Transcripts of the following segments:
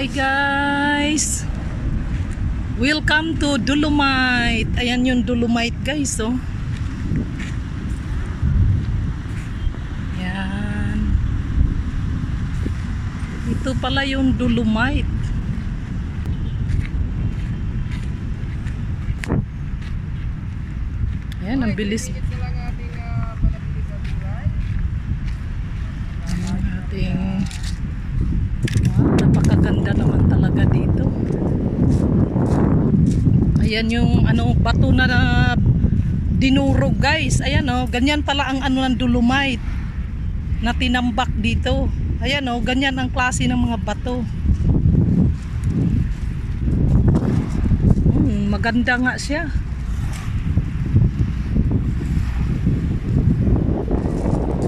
Hi guys! Welcome to Dolomite. Ayan yung Dolomite guys, oh. Yan. Ito pala yung Dolomite. Ayan, ang bilis. Ang ating Wow, napakaganda naman talaga dito. Ayan yung ano bato na, na dinurog guys. Ayan oh, ganyan pala ang ano ng dolomite na tinambak dito. Ayan oh, ganyan ang klase ng mga bato. Hmm, maganda nga siya.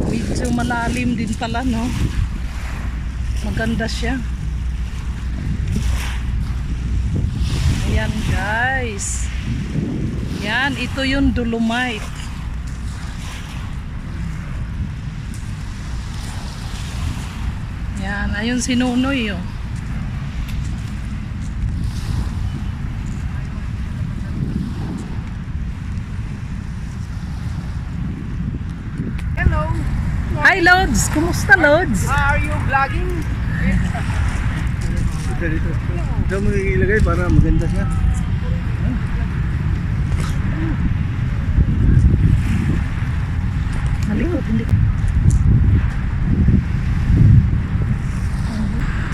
Medyo malalim din pala no. Maganda siya. Ayan guys. Yan, ito yung dolomite. Yan, ayun si Nunoy oh. Hello. Hi Lods! Kumusta Lods? Are you vlogging? Dito, dito. Ito mo ilagay para maganda siya. Malikot, hindi.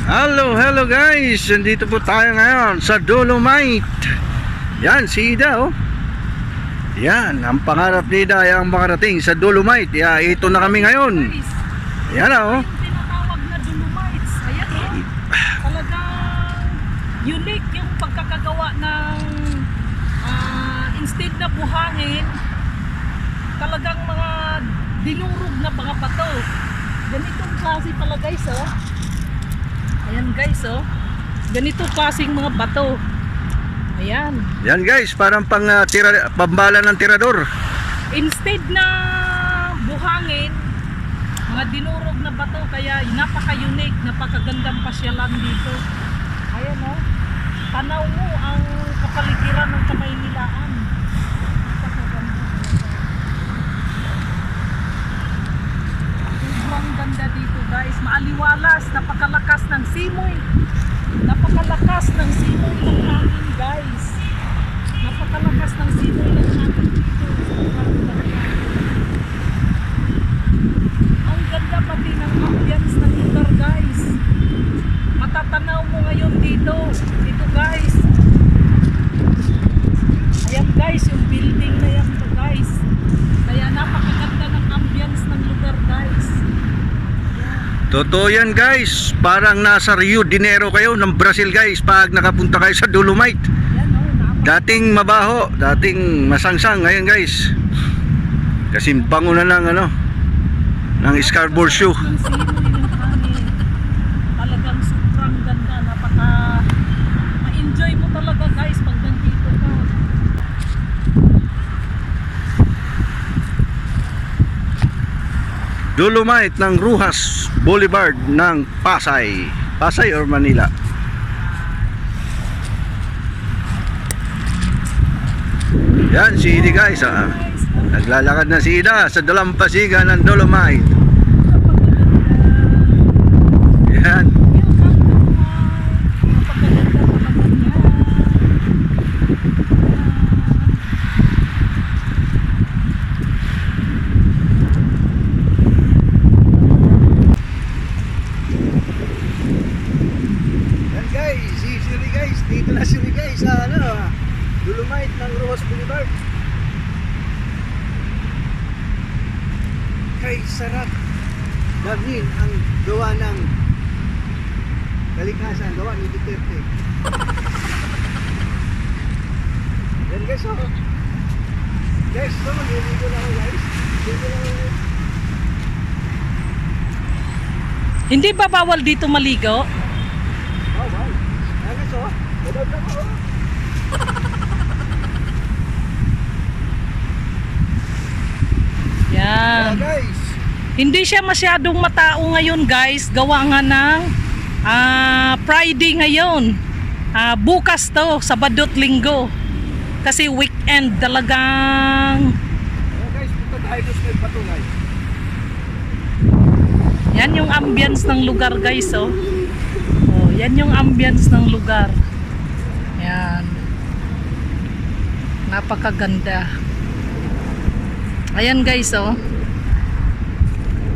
Hello, hello guys! Nandito po tayo ngayon sa Dolomite. Yan, si Ida oh. Yan, ang pangarap ni Ida ay ang makarating sa Dolomite. Ya, ito na kami ngayon. Yan oh. yung tinatawag na dolomites. Ayan oh. Talagang unique yung pagkakagawa ng ah, instead na buhangin, talagang mga dinurog na mga bato. Ganitong klase pala guys oh. Ayan guys oh. Ganitong klaseng mga bato. Ayan. Yan guys, parang pang ah, tira, pambala ng tirador. Instead na buhangin, mga dinurog na bato, kaya napaka-unique, napakagandang pasyalan dito. Tanaw mo ang kapaligiran ng Kamaynilaan. Sobrang ganda dito guys, maaliwalas, napakalakas ng simoy. Napakalakas ng simoy ng hangin guys. Napakalakas ng simoy ng hangin dito. Ang ganda pati ng ambience ng lugar guys. Matatanaw mo ngayon dito. Dito guys. Ayan guys, yung building na yan to guys. Kaya napakaganda ng ambience ng lugar guys. Totoo yan guys, parang nasa Rio de Janeiro kayo ng Brazil guys pag nakapunta kayo sa Dolomite. Yan o, napaka Dating mabaho, dating masangsang ngayon guys. Kasi bango na lang ano ng Scarborough shoe. ng simoy ng hangin. Talagang sobrang ganda. Napaka ma-enjoy mo talaga guys pag nandito ka. Dolomite ng Ruhas Boulevard ng Pasay. Pasay or Manila? Yan si Idi guys ah. Naglalakad na si Ida sa dalampasigan ng Dolomite. Yan. Yan guys, si Siri guys, dito na Siri guys sa ano, Dolomite ng Ruhas Boulevard. Kay sarap gawin ang gawa ng kalikasan, gawa ni Duterte. Yan guys, oh. Guys, so magliligo na ako guys. Dito na ako. Hindi ba bawal dito maligo? Oh, wow. Yan guys. Yan. Guys. Hindi siya masyadong matao ngayon guys. Gawa nga ng ah, Friday ngayon. Ah, bukas to, Sabado at Linggo. Kasi weekend talagang Oh guys, punta tayo sa patulay. Yan yung ambience ng lugar guys oh. Oh, yan yung ambience ng lugar. Yan. Napakaganda. Ayan guys oh.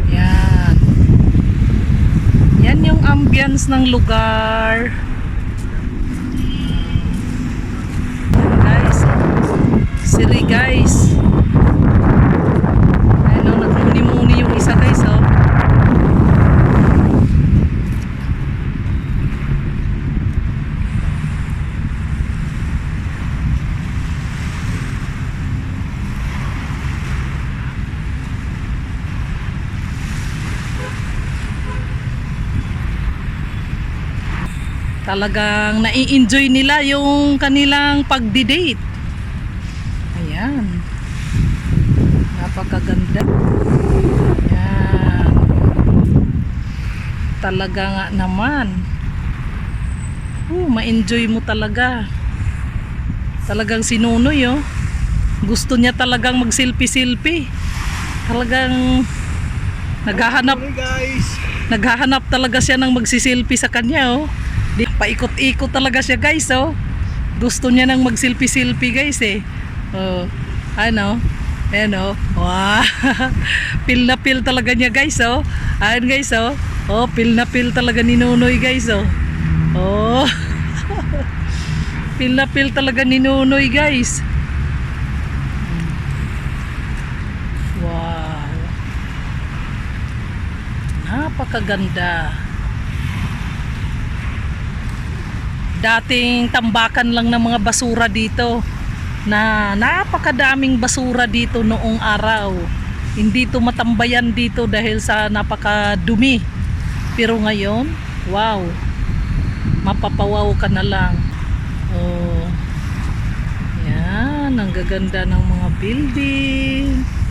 Yan. Yan yung ambience ng lugar. Guys. Siri guys. Ayun oh, nagmuni-muni yung isa guys oh. Talagang nai-enjoy nila yung kanilang pagdi-date. Ayan. Napakaganda. Ayan. Talaga nga naman. Oh, ma-enjoy mo talaga. Talagang sinunoy oh. Gusto niya talagang mag-selfie-selfie. Talagang naghahanap. Naghahanap talaga siya ng magsiselfie sa kanya, oh. Paikot-ikot talaga siya, guys, oh. Gusto niya nang magselfie-selfie, guys, eh. Oh, ano? Ayan, oh. Wow. pil na pil talaga niya, guys, oh. Ayan, guys, oh. Oh, pil na pil talaga ni Nunoy, guys, oh. Oh. pil na pil talaga ni Nunoy, guys. Wow. Napakaganda. Dating tambakan lang ng mga basura dito na napakadaming basura dito noong araw. Hindi to matambayan dito dahil sa napakadumi. Pero ngayon, wow. Mapapawaw ka na lang. Oh. Yan, ang gaganda ng mga building.